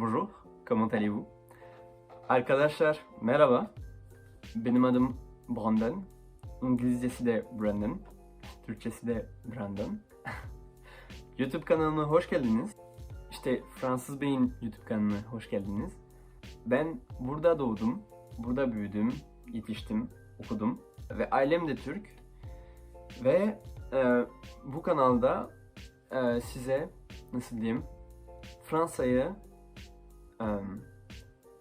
Bonjour, comment allez-vous? Arkadaşlar merhaba. Benim adım Brandon. İngilizcesi de Brandon. Türkçesi de Brandon. YouTube kanalıma hoş geldiniz. İşte Fransız Bey'in YouTube kanalına hoş geldiniz. Ben burada doğdum, burada büyüdüm, yetiştim, okudum ve ailem de Türk. Ve e, bu kanalda e, size nasıl diyeyim Fransa'yı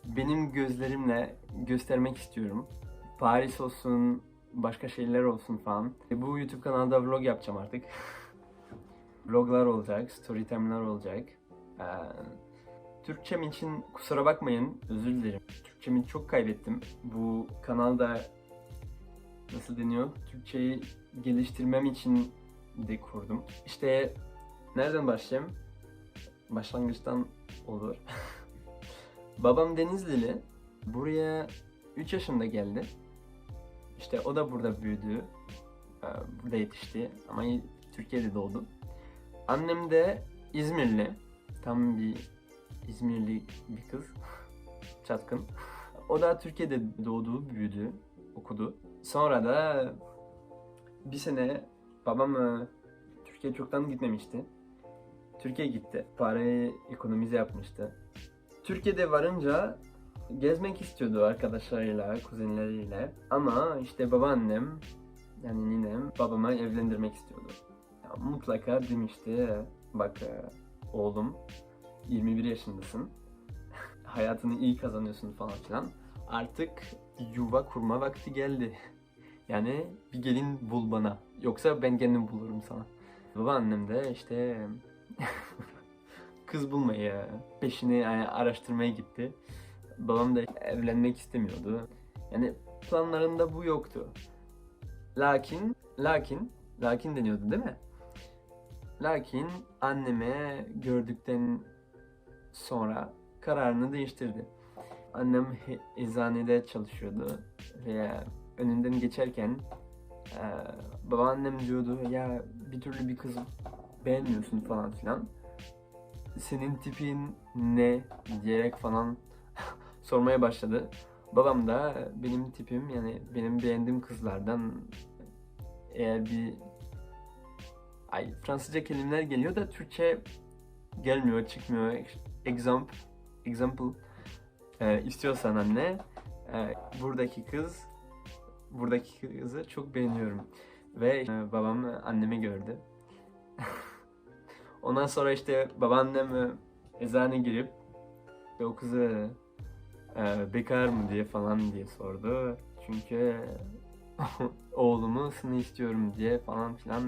benim gözlerimle göstermek istiyorum. Paris olsun, başka şeyler olsun falan. E, Bu YouTube kanalda vlog yapacağım artık. Vloglar olacak, story time'lar olacak. Türkçem için kusura bakmayın, özür dilerim. Türkçemi çok kaybettim. Bu kanalda nasıl deniyor? Türkçeyi geliştirmem için de kurdum. İşte nereden başlayayım? Başlangıçtan olur. Babam Denizlili. Buraya 3 yaşında geldi. İşte o da burada büyüdü. Ee, Burada yetişti ama Türkiye'de doğdu. Annem de İzmirli. Tam bir İzmirli bir kız. Çatkın. O da Türkiye'de doğdu, büyüdü, okudu. Sonra da bir sene babam e, Türkiye çoktan gitmemişti. Türkiye gitti. Parayı ekonomize yapmıştı. Türkiye'de varınca gezmek istiyordu arkadaşlarıyla, kuzenleriyle. Ama işte babaannem, yani ninem babama evlendirmek istiyordu. Ya mutlaka demişti, bak e, oğlum 21 yaşındasın, hayatını iyi kazanıyorsun falan filan. Artık yuva kurma vakti geldi. Yani bir gelin bul bana. Yoksa ben kendim bulurum sana. Babaannem de işte kız bulmaya, peşini yani araştırmaya gitti. Babam da evlenmek istemiyordu. Yani planlarında bu yoktu. Lakin, lakin, lakin deniyordu değil mi? Lakin anneme gördükten sonra kararını değiştirdi. Annem eczanede çalışıyordu ve önünden geçerken e, babaannem diyordu ya bir türlü bir kız beğenmiyorsun falan filan. Senin tipin ne diyerek falan sormaya başladı. Babam da benim tipim yani benim beğendiğim kızlardan eğer bir ay Fransızca kelimeler geliyor da Türkçe gelmiyor, çıkmıyor. Example, example e, istiyorsan anne e, buradaki kız buradaki kızı çok beğeniyorum ve e, babam annemi gördü. Ondan sonra işte babaannem e, eczane girip "Ya o kızı e, bekar mı diye falan diye sordu. Çünkü oğlumu sını istiyorum diye falan filan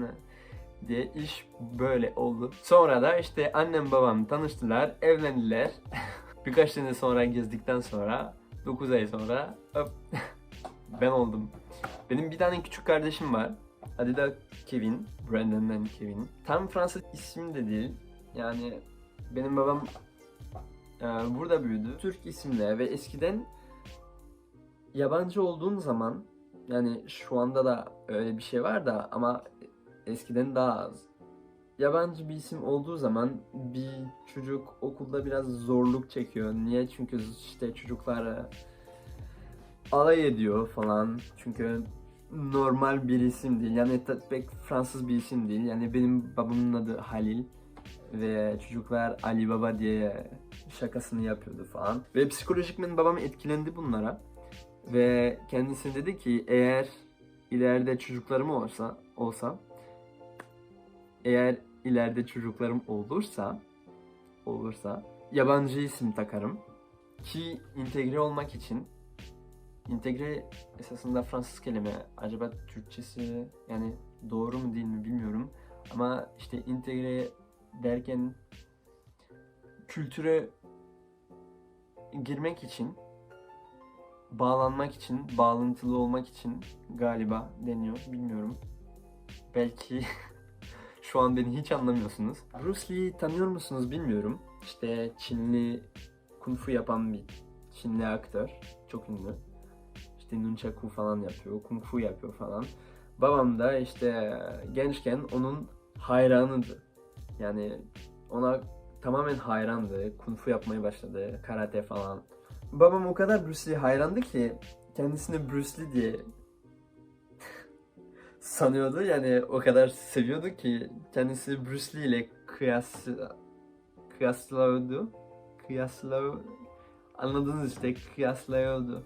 diye iş böyle oldu. Sonra da işte annem babam tanıştılar, evlendiler. Birkaç sene sonra gezdikten sonra 9 ay sonra hop, ben oldum. Benim bir tane küçük kardeşim var. Adı da Kevin. Brandon'dan Kevin. Tam Fransız isim de değil. Yani benim babam e, burada büyüdü. Türk isimle ve eskiden yabancı olduğun zaman yani şu anda da öyle bir şey var da ama eskiden daha az. Yabancı bir isim olduğu zaman bir çocuk okulda biraz zorluk çekiyor. Niye? Çünkü işte çocuklar e, alay ediyor falan. Çünkü normal bir isim değil. Yani pek Fransız bir isim değil. Yani benim babamın adı Halil ve çocuklar Ali Baba diye şakasını yapıyordu falan. Ve psikolojikmen babam etkilendi bunlara. Ve kendisi dedi ki eğer ileride çocuklarım olsa olsa eğer ileride çocuklarım olursa olursa yabancı isim takarım ki entegre olmak için entegre esasında Fransız kelime acaba Türkçesi yani doğru mu değil mi bilmiyorum ama işte entegre derken kültüre girmek için bağlanmak için, bağlantılı olmak için galiba deniyor. Bilmiyorum. Belki şu an beni hiç anlamıyorsunuz. Bruce Lee'yi tanıyor musunuz bilmiyorum. İşte Çinli kung fu yapan bir Çinli aktör. Çok ünlü. İşte nunchaku falan yapıyor, kung fu yapıyor falan. Babam da işte gençken onun hayranıydı. Yani ona tamamen hayrandı. Kung fu yapmaya başladı. Karate falan. Babam o kadar Bruce Lee hayrandı ki kendisini Bruce Lee diye sanıyordu. Yani o kadar seviyordu ki kendisi Bruce Lee ile kıyas kıyaslıyordu. Kıyaslıyor anladınız işte kıyaslıyordu.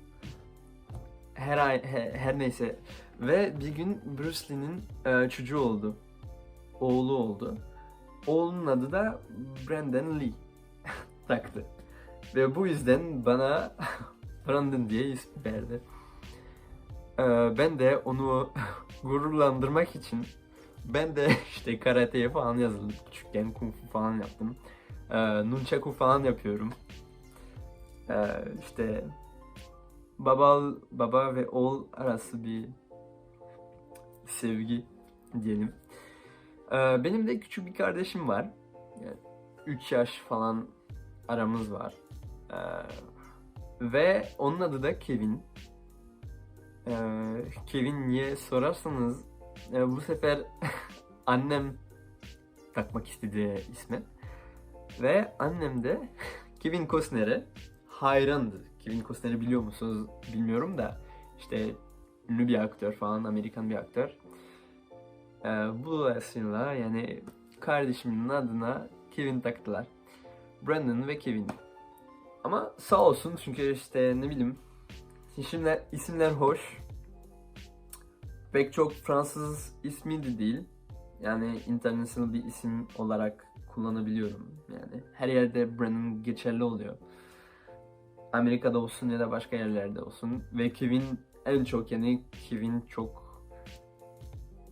Her ay, he- her neyse ve bir gün Bruce Lee'nin e, çocuğu oldu. Oğlu oldu. Oğlunun adı da Brandon Lee taktı. Ve bu yüzden bana Brandon diye isim verdi. Ee, ben de onu gururlandırmak için ben de işte karateye falan yazıldım. Küçükken kung fu falan yaptım. Ee, nunchaku falan yapıyorum. Ee, işte baba baba ve oğul arası bir sevgi diyelim. Ee, benim de küçük bir kardeşim var. Yani 3 yaş falan aramız var. Ee, ve onun adı da Kevin. Ee, Kevin niye sorarsanız e, bu sefer annem takmak istedi ismi. Ve annem de Kevin Costner'e hayrandı. Kevin Costner'i biliyor musunuz bilmiyorum da işte ünlü bir aktör falan, Amerikan bir aktör. Ee, bu dolayısıyla yani kardeşimin adına Kevin taktılar. Brandon ve Kevin. Ama sağ olsun çünkü işte ne bileyim isimler, isimler hoş. Pek çok Fransız ismi de değil. Yani international bir isim olarak kullanabiliyorum. Yani her yerde Brandon geçerli oluyor. Amerika'da olsun ya da başka yerlerde olsun. Ve Kevin en çok yani Kevin çok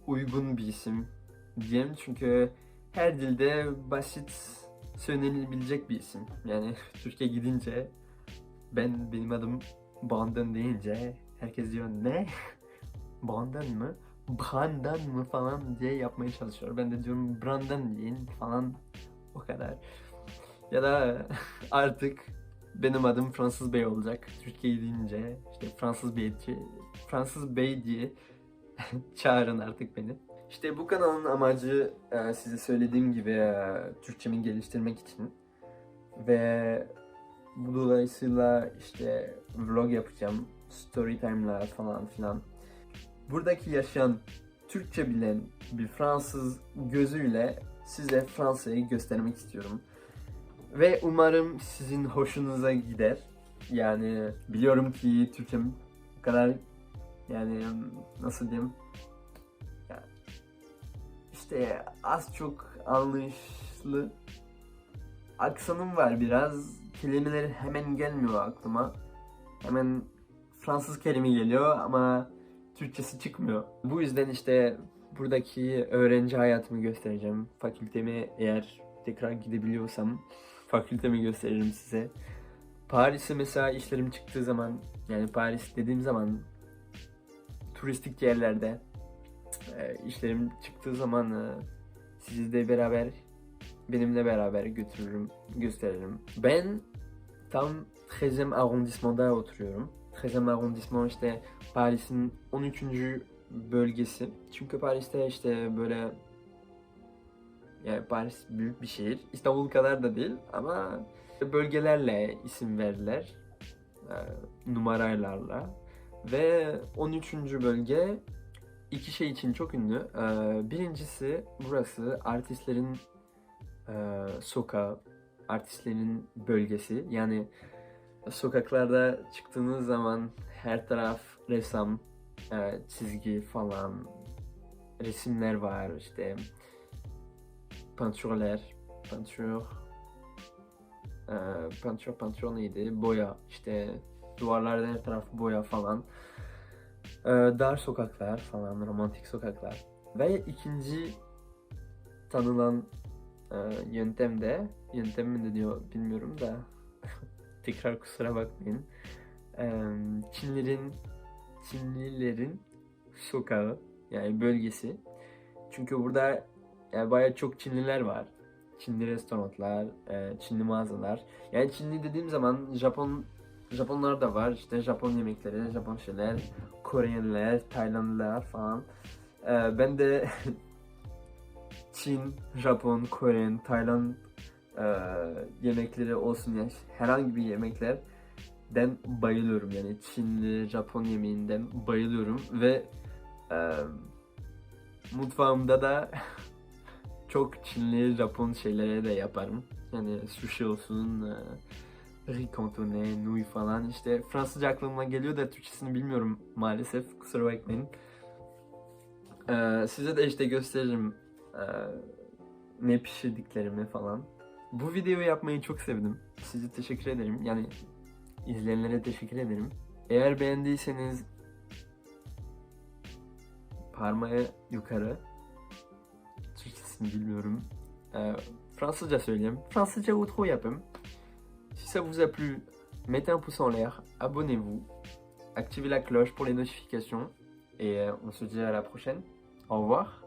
uygun bir isim diyeyim çünkü her dilde basit söylenebilecek bir isim. Yani Türkiye gidince ben benim adım Brandon deyince herkes diyor ne? Brandon mı? Brandon mı falan diye yapmaya çalışıyor. Ben de diyorum Brandon deyin falan o kadar. Ya da artık benim adım Fransız Bey olacak. Türkiye gidince işte Fransız Bey diye, Fransız Bey diye çağırın artık beni. İşte bu kanalın amacı e, size söylediğim gibi e, Türkçemi geliştirmek için ve bu dolayısıyla işte vlog yapacağım, story time'lar falan filan. Buradaki yaşayan Türkçe bilen bir Fransız gözüyle size Fransa'yı göstermek istiyorum. Ve umarım sizin hoşunuza gider. Yani biliyorum ki Türkçem bu kadar yani nasıl diyeyim ya, işte az çok anlaşılır. Aksanım var biraz. Kelimeler hemen gelmiyor aklıma. Hemen Fransız kelime geliyor ama Türkçesi çıkmıyor. Bu yüzden işte buradaki öğrenci hayatımı göstereceğim. Fakültemi eğer tekrar gidebiliyorsam fakültemi gösteririm size. Paris'e mesela işlerim çıktığı zaman yani Paris dediğim zaman turistik yerlerde e, işlerim çıktığı zaman e, sizi de beraber benimle beraber götürürüm, gösteririm. Ben tam 13. arrondissemanda oturuyorum. 13. arrondissement işte Paris'in 13. bölgesi. Çünkü Paris'te işte böyle yani Paris büyük bir şehir. İstanbul kadar da değil ama bölgelerle isim verdiler. E, numaraylarla. Ve 13. bölge iki şey için çok ünlü. E, birincisi burası artistlerin e, sokağı, artistlerin bölgesi. Yani sokaklarda çıktığınız zaman her taraf ressam, e, çizgi falan, resimler var işte pantürler, pantür, e, pantür, pantür neydi? Boya işte duvarlarda her taraf boya falan. E, dar sokaklar falan, romantik sokaklar. Ve ikinci tanınan e, yöntem de, yöntem mi de diyor bilmiyorum da tekrar kusura bakmayın. E, Çinlilerin Çinlilerin sokağı yani bölgesi. Çünkü burada yani bayağı çok Çinliler var. Çinli restoranlar, e, Çinli mağazalar. Yani Çinli dediğim zaman Japon Japonlar da var. İşte Japon yemekleri, Japon şeyler, Koreliler, Taylandlılar falan. E, ben de Çin, Japon, Kore, Tayland e, yemekleri olsun yani herhangi bir yemeklerden bayılıyorum yani Çinli, Japon yemeğinden bayılıyorum ve e, mutfağımda da çok Çinli, Japon şeylere de yaparım. Yani sushi olsun, e, cantonais, nouilles falan işte Fransızca aklıma geliyor da Türkçesini bilmiyorum maalesef kusura bakmayın. E, size de işte gösteririm e, ne pişirdiklerimi falan. Bu videoyu yapmayı çok sevdim. Size teşekkür ederim. Yani izleyenlere teşekkür ederim. Eğer beğendiyseniz parmağı yukarı. Bilmiyorum. Ee, Fransızca söyleyeyim. Fransızca. Si ça vous a plu, mettez un pouce en l'air, abonnez-vous, activez la cloche pour les notifications et euh, on se dit à la prochaine. Au revoir.